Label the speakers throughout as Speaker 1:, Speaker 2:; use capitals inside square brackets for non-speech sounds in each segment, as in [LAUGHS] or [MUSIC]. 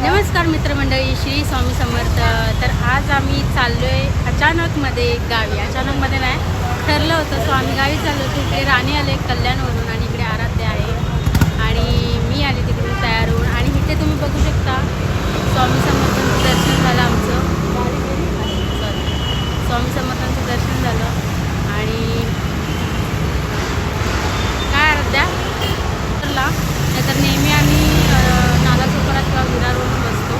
Speaker 1: नमस्कार मित्रमंडळी श्री स्वामी समर्थ. तर आज आम्ही चाललो आहे अचानकमध्ये गावी. अचानकमध्ये नाही ठरलं होतं सो आम्ही गावी चाललो होतो. इकडे राणी आले कल्याणवरून आणि इकडे आराध्य आहे. आणि मी आले तिकडून तयार होऊन आणि इथे तुम्ही बघू शकता स्वामी समर्थांचं दर्शन झालं आमचं. स्वामी समर्थांचं दर्शन झालं. आणि काय आराध्या? तर नेहमी आम्ही आमचा विरारवरून बसतो.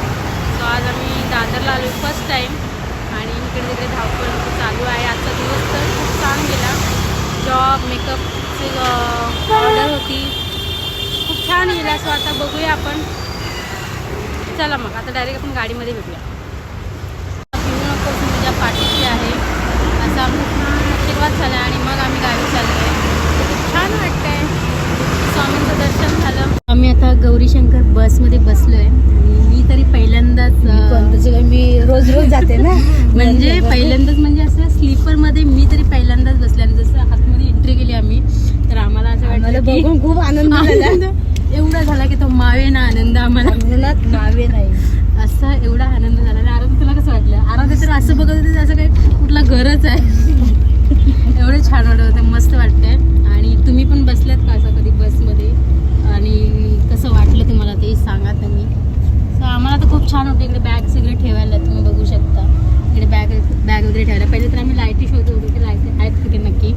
Speaker 1: सो आज आम्ही दादरला आलो फर्स्ट टाईम आणि इकडे तिकडे धावपळ चालू आहे. आजचा दिवस तर खूप छान गेला. जॉब मेकअपची ऑर्डर होती. खूप छान गेला. सो आता बघूया आपण. चला मग आता डायरेक्ट आपण गाडीमध्ये भेटूया. पिऊ नको माझ्या पाठीशी आहे. असा आशीर्वाद झाला आणि मग आम्ही गावी चाललो आहे खूप छान वाटतंय. स्वामींचं दर्शन आम्ही आता गौरीशंकर बसमध्ये बसलोय. आणि मी तरी पहिल्यांदाच
Speaker 2: मी रोज रोज जाते ना. [LAUGHS]
Speaker 1: म्हणजे पहिल्यांदाच म्हणजे असं स्लीपरमध्ये मी तरी पहिल्यांदाच बसले आणि जसं आतमध्ये एंट्री केली आम्ही तर आम्हाला असं वाटलं
Speaker 2: खूप आनंद झाला.
Speaker 1: एवढा झाला की तो मावे ना आनंद आम्हाला.
Speaker 2: नावे नाही.
Speaker 1: असा एवढा आनंद झाला. आणि आराध्य तुला कसं वाटलं? आराध्य तर असं बघत होते असं काही कुठला घरच आहे. [LAUGHS] एवढं छान वाटत होतं मस्त वाटतंय. आणि तुम्ही पण बसल्यात का असं कधी बसमध्ये आणि कसं वाटलं तुम्हाला ते सांगा तुम्ही सो आम्हाला तर खूप छान वाटतं इकडे बॅग सगळे ठेवायला तुम्ही बघू शकता. इकडे बॅग बॅग वगैरे ठेवायला. पहिले तर आम्ही लाईटी शोधत होतो की लाइट आहेत कुठे नक्की.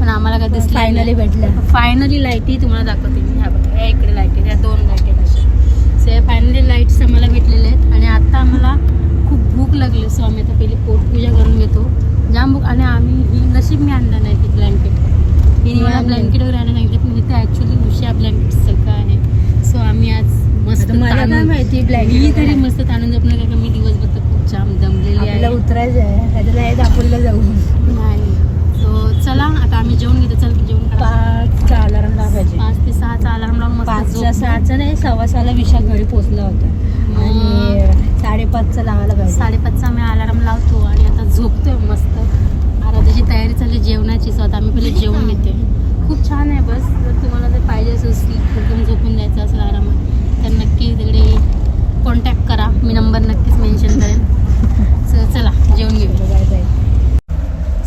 Speaker 1: पण आम्हाला काय दिसलं
Speaker 2: फायनली भेटलं
Speaker 1: फायनली लाईटी तुम्हाला दाखवते मी. ह्या बघा ह्या इकडे लाइट आहेत ह्या दोन लाइट आहेत अशा. सो या फायनली लाईट्स आम्हाला भेटलेल्या आहेत. आणि आता आम्हाला खूप भूक लागली. सो आम्ही आता पहिले पोटपूजा करून घेतो. जाम भूक आणि आम्ही ही नशीब मी आणलं नाही ती ब्लँकेट ही
Speaker 2: मी.
Speaker 1: ब्लँकेट वगैरे आणलं नाही पण इथे ॲक्च्युली उशिया ब्लँकेट सगळं आहे. सो आम्ही आज मस्त
Speaker 2: मला काय माहिती
Speaker 1: मी
Speaker 2: ब्लँकेट
Speaker 1: तरी मस्त ताणून जपणार कारण मी दिवसभर तर खूप जाम दमलेली आहे.
Speaker 2: उतरायचं आहे. नाही दापोलीला जाऊ.
Speaker 1: नाही. सो चला आता आम्ही जेवण घेतो. चल जेवण
Speaker 2: पाचचा अलार्म लावायचे.
Speaker 1: पाच ते सहाचा अलार्म लावून झोप.
Speaker 2: सहाचा नाही सव्वा सहाला विशाल घरी पोहोचला होता. आणि साडेपाचचा लावायला पाहिजे.
Speaker 1: साडेपाचचा मी अलार्म लावतो आणि आता झोपतोय मस्त. आराध्याची तयारी चालली जेवणाची सो आता आम्ही पहिले जेवण घेते खूप छान आहे बस. जर तुम्हाला जर पाहिजे असेल स्लीप एकदम झोपून द्यायचं असेल आरामात. तर नक्की तिकडे कॉन्टॅक्ट करा. मी नंबर नक्कीच मेन्शन करेन. सो चला जेवण घेऊया
Speaker 2: जायचं आहे.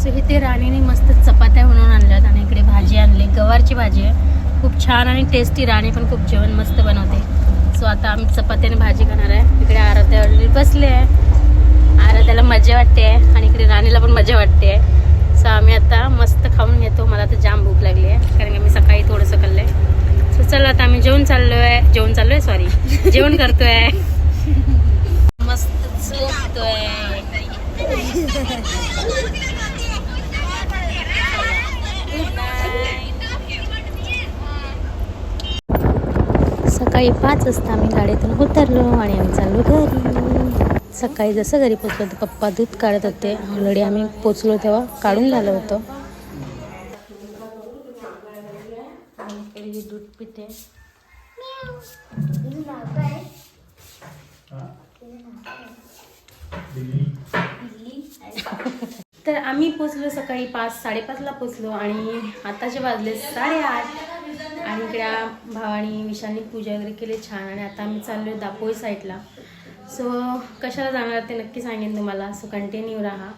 Speaker 1: सो इथे राणीने मस्त चपात्या बनवून आणल्यात आणि इकडे भाजी आणली. गवारची भाजी आहे. खूप छान आणि टेस्टी राणी पण खूप जेवण मस्त बनवते. सो आता आम्ही चपात्याने भाजी खाणार आहे. इकडे आराध्या ऑलरेडी बसले आहे. आराध्याला मजा वाटते आहे आणि इकडे राणीला पण मजा वाटते आहे. सो आम्ही आता मस्त खाऊन घेतो. मला तर जाम भूक लागली आहे कारण की मी सकाळी थोडंसं खाल्लं आहे तर चला आता आम्ही जेवण चाललो आहे जेवण चाललो आहे सॉरी जेवण करतोय. मस्त झोपतोय. सकाळी पाच वाजता आम्ही गाडीतून उतरलो आणि आम्ही चाललो घरी. सकाळी जसं घरी पोचलो तर पप्पा दूध काढत होते. ऑलरेडी आम्ही पोचलो तेव्हा काढून झालं होतं. तर आम्ही पोचलो सकाळी पाच साडेपाचला पोचलो आणि आताचे वाजले साडेआठ. आणि इकडे भावानी विशालनी पूजा वगैरे केली छान आणि आता आम्ही चाललो आहे दापोई साईडला. सो कशाला जाणार ते नक्की सांगेन तुम्हाला. सो कंटिन्यू राहा.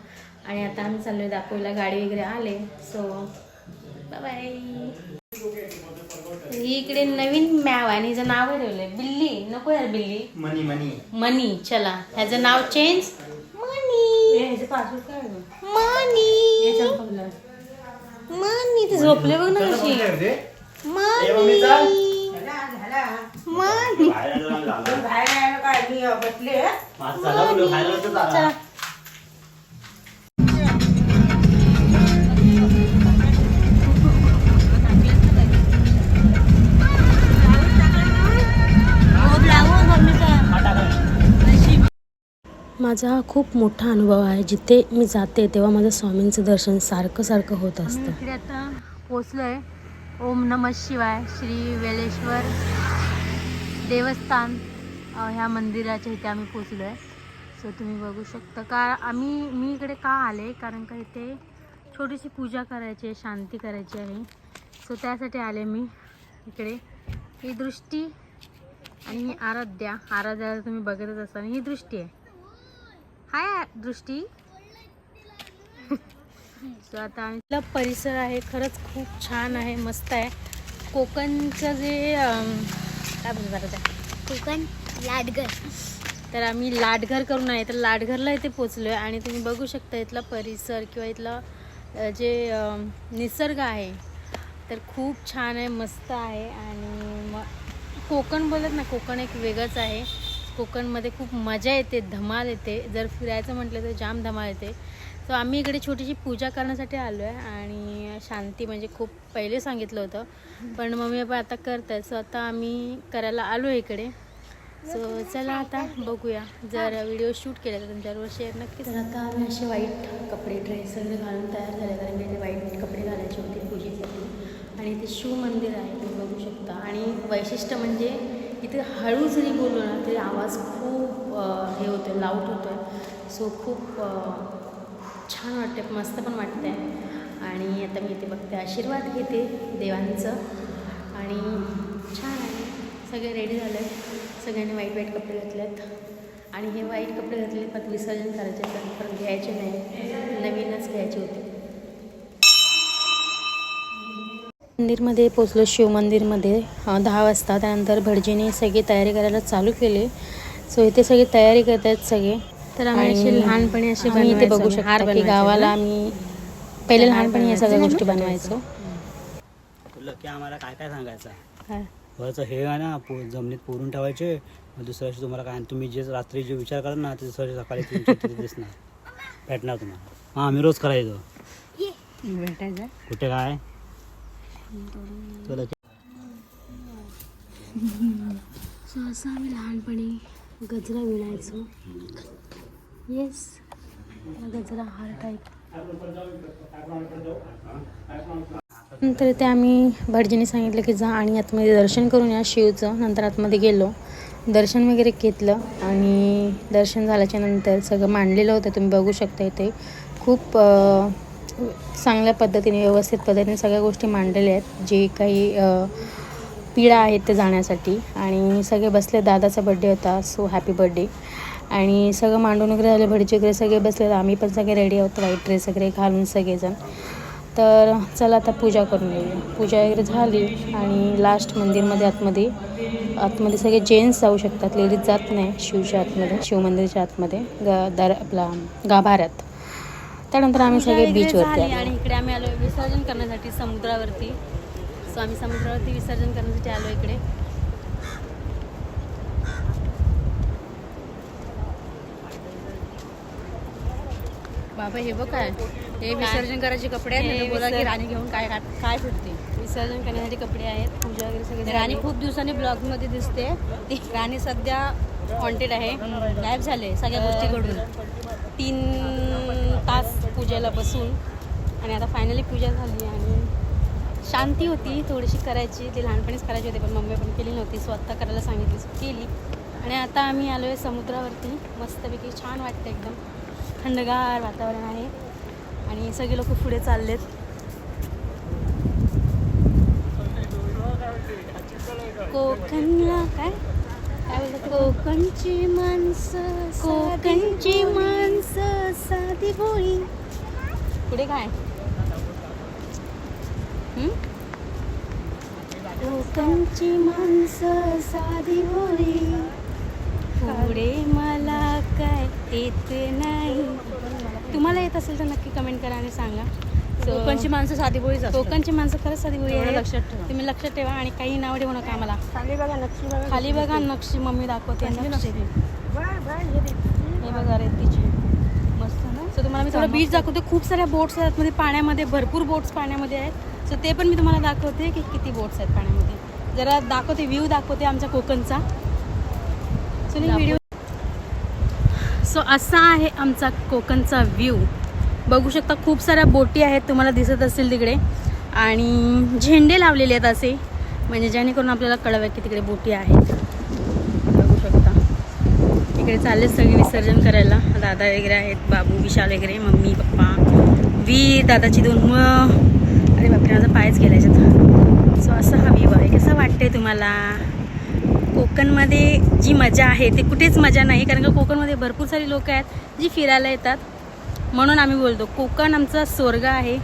Speaker 1: आणि आता आम्ही चाललो आहे दापोईला. गाडी वगैरे आले. सो बाय ही इकडे नवीन मॅव आणि हिचं नाव ठेवलंय? बिल्ली. नको यार बिल्ली.
Speaker 3: मनी मनी.
Speaker 1: मनी. चला. ह्याचं नाव चेंज
Speaker 2: ह्याचे पासवर्ड काय आहे गं?
Speaker 1: मनी. ते झोपले बघ ना कशी. मनी. मनी. चला. माझा हा खूप मोठा अनुभव आहे. जिथे मी जाते तेव्हा माझं स्वामींचं दर्शन सारखं सारखं होत असतं. इकडे आता पोचलो आहे ओम नम शिवाय श्री वेलेश्वर देवस्थान ह्या मंदिराच्या इथे आम्ही पोचलो आहे सो तुम्ही बघू शकता. का आम्ही मी इकडे का आले? कारण का इथे छोटीशी पूजा करायची आहे शांती करायची आहे. सो त्यासाठी आले मी इकडे. ही दृष्टी आणि ही आराध्या. आराध्याला तुम्ही बघतच असाल. ही दृष्टी आहे. हाय दृष्टी. [LAUGHS] सो आता इथला परिसर आहे खरंच खूप छान आहे मस्त आहे. कोकणचं जे काय बोलतात आता ते?
Speaker 2: कोकण लाडगर
Speaker 1: तर आम्ही लाडघर करून आहे तर लाडघरला इथे पोचलो आहे आणि तुम्ही बघू शकता इथला परिसर किंवा इथला जे निसर्ग आहे तर खूप छान आहे मस्त आहे आणि म कोकण बोलत ना कोकण एक वेगळंच आहे. कोकणमध्ये खूप मजा येते धमाल येते. जर फिरायचं म्हटलं तर जाम धमाल येते. तर आम्ही इकडे छोटीशी पूजा करण्यासाठी आलो आहे आणि शांती म्हणजे खूप पहिले सांगितलं होतं. पण मम्मी पप्पा आता करत आहे सो आता आम्ही करायला आलो आहे इकडे. सो चला आता बघूया. जर व्हिडिओ शूट केला तर तुमच्यावर शेअर नक्कीच. तर आता आम्ही असे वाईट कपडे ड्रेस वगैरे घालून तयार झाले. कारण की ते वाईट कपडे घालायचे होते पूजेसाठी. आणि ते शिव मंदिर आहे तुम्ही बघू शकता. आणि वैशिष्ट्य म्हणजे इथे हळू जरी बोललो ना तरी आवाज खूप हे होतो लाऊड होतो आहे सो खूप छान वाटते मस्त पण वाटतं आहे आणि आता मी इथे बघते आशीर्वाद घेते देवांचं. आणि छान आहे. सगळे रेडी झाले सगळ्यांनी वाईट वाईट कपडे घातले आहेत आणि हे वाईट कपडे घातले पण विसर्जन करायचे तर पण घ्यायचे नाही. नवीनच घ्यायचे होते. मंदिरमध्ये पोचलो शिव मंदिरमध्ये. अं, दहा वाजता. त्यानंतर भटजीने सगळी तयारी करायला चालू केली. सो इथे सगळी तयारी करत आहेत सगळे. तर आम्ही असे लहानपणी असे
Speaker 2: आम्ही इथे
Speaker 1: बनवायचो.
Speaker 2: बघू शकता की गावाला. आम्ही
Speaker 1: पहिले लहानपणी या सगळ्या. गोष्टी बनवायचो.
Speaker 3: तुला की आम्हाला काय काय सांगायचं
Speaker 1: काय?
Speaker 3: वरचं हे आहे ना पो जमिनीत पोरून ठेवायचे. मग दुसऱ्या दिवशी तुम्हाला काय तुम्ही जे रात्री जे विचार कराल ना ते दुसऱ्या दिवशी सकाळी तुमच्या तिथे दिसणार. भेटणार तुम्हाला. हां आम्ही रोज करायचो.
Speaker 2: भेटायचं.
Speaker 3: कुठे काय? तुला
Speaker 1: सो असं आम्ही लहानपणी गजरा विणायचो. येस गजरा हार टाईप नंतर ते आम्ही भटजीने सांगितलं की जा आणि आतमध्ये दर्शन करून या शिवचं. नंतर आतमध्ये गेलो. दर्शन वगैरे घेतलं आणि दर्शन झाल्याच्यानंतर सगळं मांडलेलं होतं. तुम्ही बघू शकता इथे. खूप चांगल्या पद्धतीने व्यवस्थित पद्धतीने सगळ्या गोष्टी मांडलेल्या आहेत. जे काही पिढा आहेत ते जाण्यासाठी. आणि सगळे बसले दादाचा बड्डे होता. सो हॅपी बड्डे आणि सगळं मांडून वगैरे झालं भडीचे वगैरे सगळे बसले. आम्ही पण सगळे रेडी आहोत. व्हाईट ड्रेस वगैरे घालून सगळेजण. तर चला आता पूजा करून येऊ पूजा वगैरे झाली आणि लास्ट मंदिरमध्ये आतमध्ये आतमध्ये सगळे जेंट्स जाऊ शकतात. लेडीज जात नाही शिवच्या आतमध्ये शिवमंदिरच्या आतमध्ये. ग दर आपला गाभाऱ्यात. त्यानंतर आम्ही सगळे बीचवरती आलो. आणि इकडे आम्ही आलो विसर्जन करण्यासाठी समुद्रावरती. सो आम्ही समुद्रावरती विसर्जन करण्यासाठी आलो इकडे.
Speaker 2: बाबा हे बघ काय. हे विसर्जन करायचे कपडे आहेत. बोला की राणी घेऊन काय काय फिरते
Speaker 1: विसर्जन करण्यासाठी कपडे आहेत पूजा वगैरे सगळे
Speaker 2: राणी. खूप दिवसांनी ब्लॉगमध्ये दिसते. ती राणी सध्या
Speaker 1: वॉन्टेड आहे.
Speaker 2: गायब झाले सगळ्या गोष्टी घडून
Speaker 1: तीन तास पूजेला बसून. आणि आता फायनली पूजा झाली आणि शांती होती थोडीशी करायची. ती लहानपणीच करायची होती पण मम्मी पण केली नव्हती. स्वतः करायला सांगितली केली. आणि आता आम्ही आलो आहे समुद्रावरती. मस्तपैकी छान वाटतं एकदम. थंडगार वातावरण आहे. आणि सगळे लोक पुढे चाललेत. कोकणला काय? कोकणची माणसं कोकणची माणसं साधी भोळी पुढे काय? हं? कोकणची माणसं साधी भोळी पुढे मला काय येत नाही. तुम्हाला येत असेल तर नक्की कमेंट करा आणि सांगा.
Speaker 2: कोकणची माणसं साधी बोळीच असतात.
Speaker 1: कोकणची माणसं खरंच साधी आहेत.
Speaker 2: लक्षात ठेवा.
Speaker 1: तुम्ही लक्षात ठेवा आणि काही नाव ठेवू नका आम्हाला.
Speaker 2: खाली बघा नक्षी बघा.
Speaker 1: खाली बघा नक्षी मम्मी दाखवते
Speaker 2: हे
Speaker 1: बघा रेतीची.
Speaker 2: मस्त ना?
Speaker 1: सो तुम्हाला मी थोडं बीच दाखवते. खूप साऱ्या बोट्स आहेत. मध्ये पाण्यामध्ये भरपूर बोट्स पाण्यामध्ये आहेत. सो ते पण मी तुम्हाला दाखवते की किती बोट्स आहेत पाण्यामध्ये. जरा दाखवते व्ह्यू दाखवते आमच्या कोकणचा. सो व्हिडिओ सो असा आहे आमचा कोकणचा व्ह्यू बघू शकता खूप साऱ्या बोटी आहेत तुम्हाला दिसत असतील तिकडे. आणि झेंडे लावलेले आहेत असे म्हणजे जेणेकरून आपल्याला कळवं की तिकडे बोटी आहेत. बघू शकता. इकडे चालले सगळे विसर्जन करायला. दादा वगैरे आहेत बाबू विशाल वगैरे मम्मी पप्पा वीर दादाची दोन मुळं अरे बापरे माझा पायच गेला याच्यात. सो असं हा व्ह्यू आहे. कसं वाटतंय तुम्हाला? कोकणमध्ये जी मजा आहे ते कुठेच मजा नाही कारण का कोकणमध्ये भरपूर सारी लोक आहेत जी फिरायला येतात. म्हणून आम्ही बोलतो कोकण आमचा स्वर्ग आहे.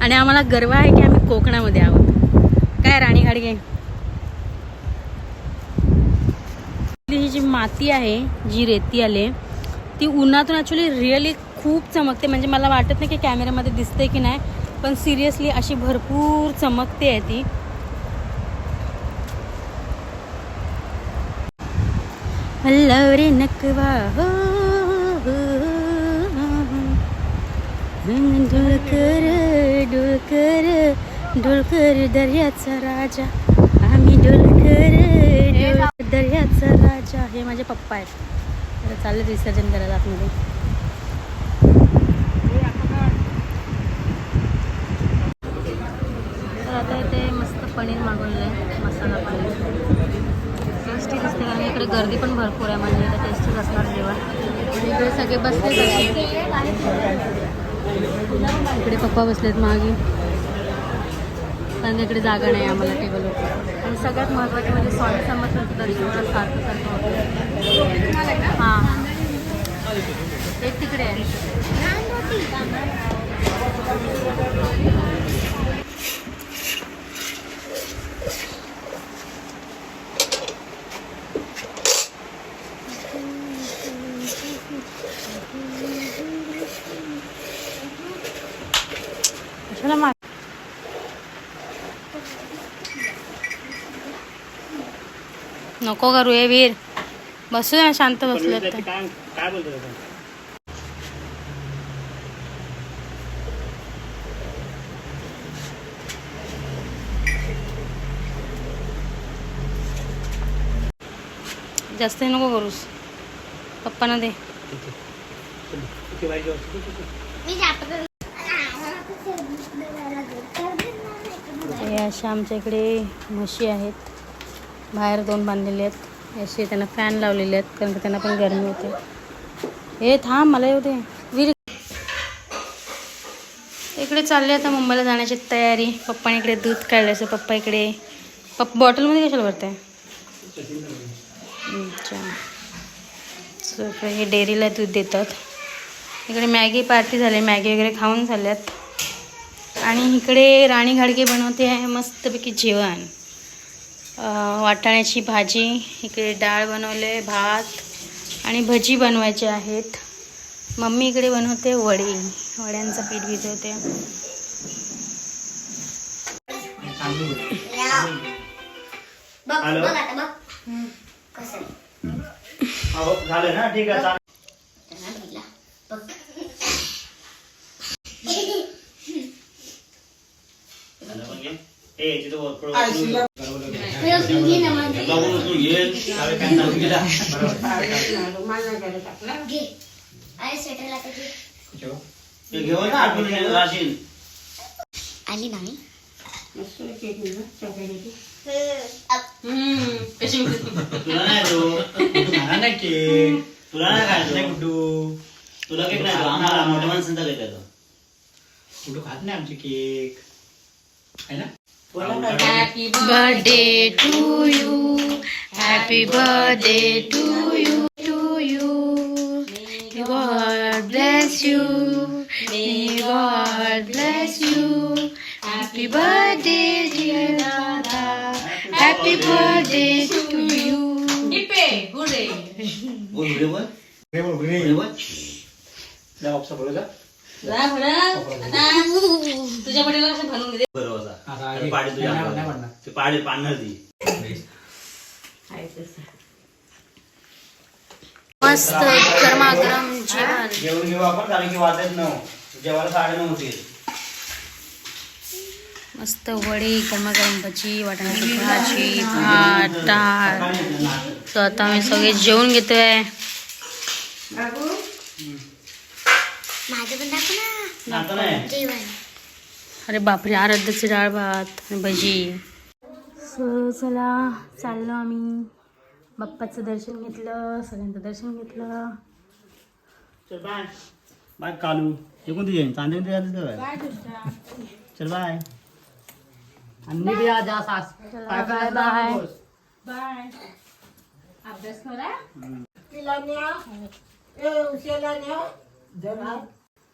Speaker 1: आणि आम्हाला गर्व आहे की आम्ही कोकणामध्ये आहोत. काय राणी घाडगे ही जी माती आहे जी रेती आले ती उन्हातून ॲक्च्युली रिअली खूप चमकते. म्हणजे मला वाटत नाही की कॅमेऱ्यामध्ये दिसते की नाही पण सिरियसली अशी भरपूर चमकते आहे ती. हल्लव रे नकवा हो, डोळकर डोळकर डोळकर दर्याचा राजा. आम्ही डोळकर डोळकर दर्याचा राजा. हे माझे पप्पा आहेत. तर चालले विसर्जन करायला आतमध्ये तर आता इथे मस्त पनीर मागवलेलं आहे. मसाला पनीर. टेस्टी दिसते कारण इकडे गर्दी पण भरपूर आहे. म्हणजे इथे टेस्टीच असणार जेवण. आणि इकडे सगळे बसले इकडे पप्पा बसलेत मागे. कारण इकडे जागा नाही आम्हाला टेबलवर आणि सगळ्यात महत्त्वाचे म्हणजे स्वामी समर्थांचं दर्शन सारखं सारखं होतं. हां. एक तिकडे आहे. नको करू हे वीर बसू ना शांत बसले
Speaker 3: काय बोलतो
Speaker 1: जास्त नको करूस पप्पांना दे अशा आमच्या इकडे म्हशी आहेत. बाहेर दोन बांधलेले आहेत. असे त्यांना फॅन लावलेले आहेत कारण की त्यांना पण गरमी होते. हे थांब मला येऊ दे. वीर इकडे चालले आता मुंबईला जाण्याची तयारी. पप्पाने इकडे दूध काढलं असं पप्पा इकडे. पप्पा बॉटलमध्ये कशाला भरताय? अच्छा So, हे डेअरीला दूध देतात. इकडे मॅगी पार्टी झाली मॅगी वगैरे खाऊन झाल्यात. आणि इकडे राणी घाडगे बनवते आहे मस्तपैकी जेवण. अं, वाटाण्याची भाजी इकडे डाळ बनवले भात आणि भजी बनवायचे आहेत. मम्मी इकडे बनवते वडी वड्यांचं पीठ भिजवते.
Speaker 3: हो, झालं ना ठीक आहे चालेल.
Speaker 2: त्यांना भेटला. बघ
Speaker 3: झालं पण घे. ए, तिथं वर- पुढं-
Speaker 2: तुला पिंगी ना मग.
Speaker 3: बघू तू ये. चालेल, काय चालू केला.
Speaker 2: घे. अरे स्वेटरला तर घे.
Speaker 3: ते घेऊन ना आठवण राशील
Speaker 2: आली नाही
Speaker 3: तुला नाही तो
Speaker 4: मला नाही केक
Speaker 3: तुला नाही
Speaker 4: नाही
Speaker 3: खायचं
Speaker 4: गुड्डू
Speaker 3: तुला केक नाही तो आम्हाला मोठ्या माणसांचा केक आहे तो.
Speaker 4: गुड्डू खात नाही आमचे केक आहे ना
Speaker 1: Happy birthday to you. Happy birthday to you. To you. May God bless you. May God bless you. Happy birthday, dear Dada. Happy birthday to you.
Speaker 3: बोल व्हिडिओ बोल
Speaker 4: रे बोल रे
Speaker 3: व्हिडिओ बोल
Speaker 4: जा ऑप्शन
Speaker 1: तुझ्या बड्डेला कसं बनवून दे
Speaker 3: बरोबर
Speaker 4: आता
Speaker 3: अरे
Speaker 4: हे-
Speaker 3: पाडी तुझ्या
Speaker 4: नाही
Speaker 3: अंगावर.
Speaker 4: म्हणणार.
Speaker 3: ते पाडी पाडणार ती.
Speaker 1: मस्त गरमागरम जेवण
Speaker 3: जेवण घेऊ आपण कारण की वाजत नऊ. जेवायला साडे नऊ होतील.
Speaker 1: मस्त वडी गरमागरम भजी वाटाण्याची भाजी भात डाळ. आता आम्ही सगळे जेवून घेतोय.
Speaker 2: माझं पण दाखव ना.
Speaker 3: नाश्ता नाही.
Speaker 2: जेवण.
Speaker 1: अरे बापरे आराध्याची डाळ भात आणि भजी. सो चला चाललो आम्ही. बाप्पाचं दर्शन घेतलं सगळ्यांचं दर्शन घेतलं.
Speaker 3: चल बाय बाय कालू. हे कोणती येईन चांदी झाली चल बाय
Speaker 4: अन्नी भी आज सास काय करायला
Speaker 1: बाय.
Speaker 4: बोस?
Speaker 1: बाय अभ्यास करा.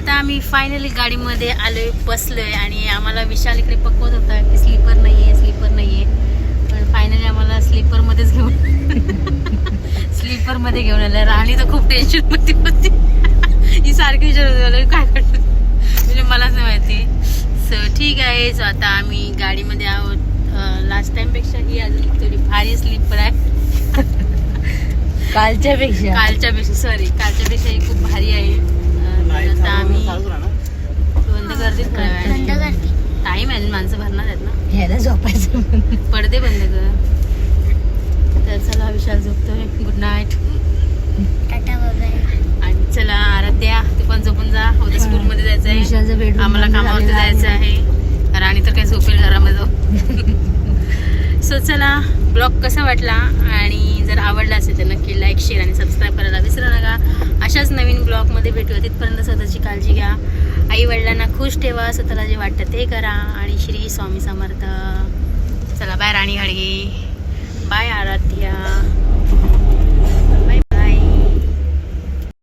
Speaker 1: आता आम्ही फायनली गाडीमध्ये आलोय बसलोय आणि आम्हाला विशाल इकडे पकवत होता की स्लीपर नाहीये स्लीपर नाहीये. पण फायनली आम्हाला स्लीपर मध्येच घेऊन स्लीपरमध्ये घेऊन आलं. राणी तर खूप टेन्शन होती. ही सारखी विचारत मला काय करत? म्हणजे मलाच नाही माहिती. सो ठीक आहे. सो आता आम्ही गाडीमध्ये आहोत. लास्ट टाइमपेक्षा ही अजून थोडी भारी स्लीपर आहे.
Speaker 2: कालच्या पेक्षा.
Speaker 1: कालच्या पेक्षा सॉरी कालच्या पेक्षा ही खूप भारी आहे. आता आम्ही. बंद करते. टाइम आहे माणसं भरणार आहेत ना?
Speaker 2: ह्याला झोपायचं
Speaker 1: पडदे बंद कर. तर चला विशाल झोपतोय. गुड नाईट आणि चला आराध्या तू पण झोपून जा. उद्या स्कूल मध्ये जायचं आहे आम्हाला कामावरती जायचं आहे. राणी तर काही झोपेल घरामध्ये. [LAUGHS] सो चला. ब्लॉग कसा वाटला आणि जर आवडला असेल तर नक्की लाईक शेअर आणि सबस्क्राईब करायला विसरू नका. अशाच नवीन ब्लॉगमध्ये भेटूया. तिथपर्यंत स्वतःची काळजी घ्या. आई वडिलांना खुश ठेवा. स्वतःला जे वाटतं ते करा. आणि श्री स्वामी समर्थ. चला बाय राणी हळगी. बाय आराध्या.